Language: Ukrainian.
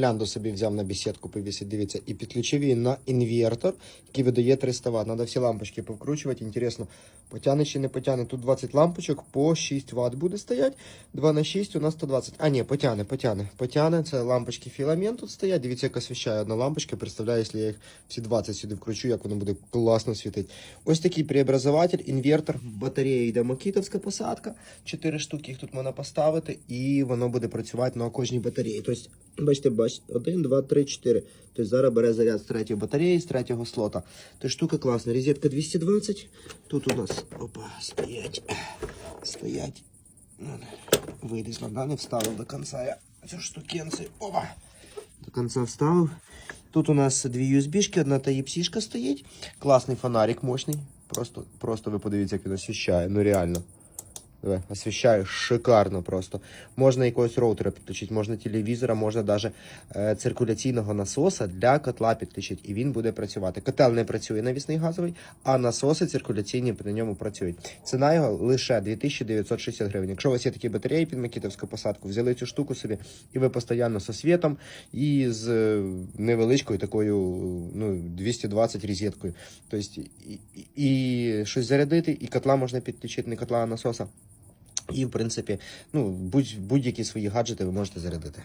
Лянду собі взяв на бесідку повісить, дивіться, і підключив її на інвертор, який видає 300 Вт. Надо всі лампочки повкручувати. Інтересно, потягне чи не потягне. Тут 20 лампочок по 6 Вт буде стоять. 2 на 6 у нас 120. А, ні, потягне, потягне. Потягне. Це лампочки філамент тут стоять. Дивіться, як освіщає одна лампочка. Представляю, якщо я їх всі 20 сюди вкручу, як воно буде класно світити. Ось такий преобразователь, інвертор, батарея йде макітовська посадка. 4 штуки їх тут можна поставити, і воно буде працювати на кожній батареї. Тобто, бачите, 1, 2, 3, 4. Тобто зараз бере заряд з третьої батареї, з третього слота. Тобто штука класна. Розетка 220. Тут у нас опа, стоять. Стоять. Ну, Вилізла, да, не вставив до кінця. Я цю штукенці. Опа. До кінця вставив. Тут у нас дві USB-шки, одна Type-C стоїть. Класний фонарик мощний. Просто, просто ви подивіться, як він освіщає. Ну реально. Давай, освіщаю шикарно просто. Можна якогось роутера підключити, можна телевізора, можна навіть е, циркуляційного насоса для котла підключити, і він буде працювати. Котел не працює навісний газовий, а насоси циркуляційні при ньому працюють. Ціна його лише 2960 гривень. Якщо у вас є такі батареї під макітовську посадку, взяли цю штуку собі, і ви постійно зі світом і з е, невеличкою такою ну, 220 розеткою. Тобто і, і, і щось зарядити, і котла можна підключити, не котла, а насоса. І, в принципі, ну, будь, будь-які свої гаджети ви можете зарядити.